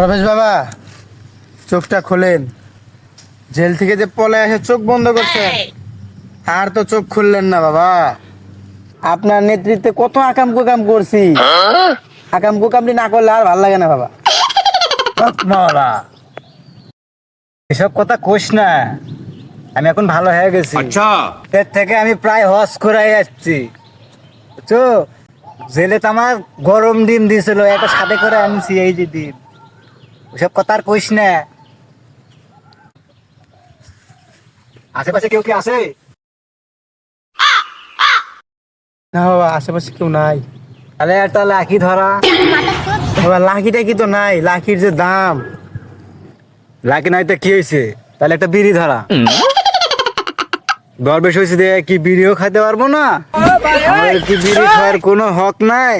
রমেশ বাবা চোখটা খোলেন। জেল থেকে যে পলে এসে চোখ বন্ধ করছে। আর তো চোখ খুললেন না বাবা। আপনার নেতৃত্বে কত আকাম কুকাম করছি। আকাম কুকামটি না করলে আর ভালো লাগে না বাবা। এসব কথা কোষ না। আমি এখন ভালো হয়ে গেছি। এর থেকে আমি প্রায় হজ করে যাচ্ছি। জেলে তো আমার গরম ডিম দিয়েছিল একটা সাথে করে আনছি এই যে ডিম। ওসব কথা আর কইস না। আশেপাশে কেউ কি আছে? না বাবা আশেপাশে কেউ নাই। তাহলে একটা লাকি ধরা? বাবা লাকিটা কি তো নাই? লাকির যে দাম। লাকি নাই তো কি হয়েছে তাহলে একটা বিড়ি ধরা। গর্বেশ হয়েছে দিয়ে কি বিড়িও খাইতে পারব না? কি বিড়ি খাওয়ার কোনো হক নাই?